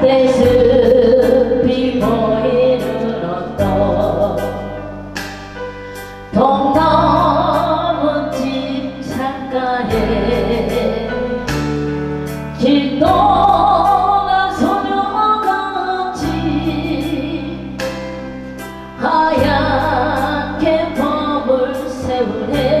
갈대숲이 보이는 언덕 동남은 집 창가에 길 떠난 소녀같이 하얗게 범을 세우네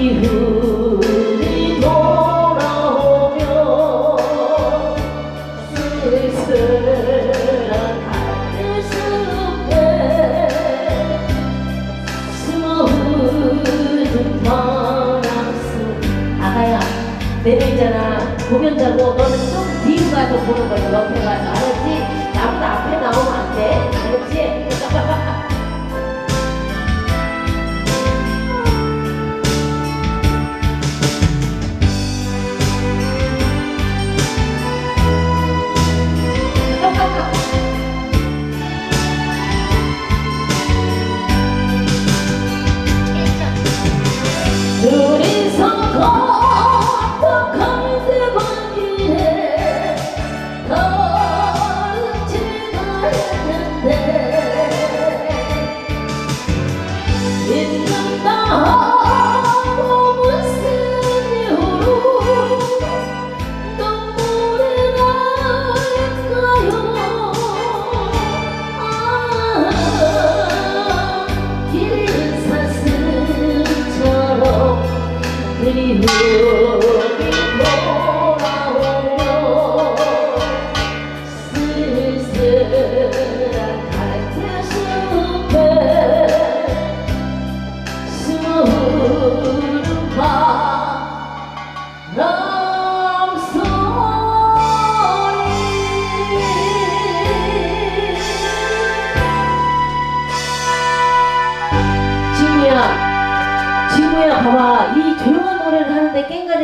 그리움이 돌아오며 쓸쓸한 갈대숲에 숨어 흐르는 바람속 아가야 내려 있잖아. 공연 자고 너는 좀 뒤로 가서 보는 거야. 옆에 가서 알았지? 둘이서 걸어갈 때만 길에 다른 지가 했 봐봐. 이 조용한 노래를 하는데 깽가리가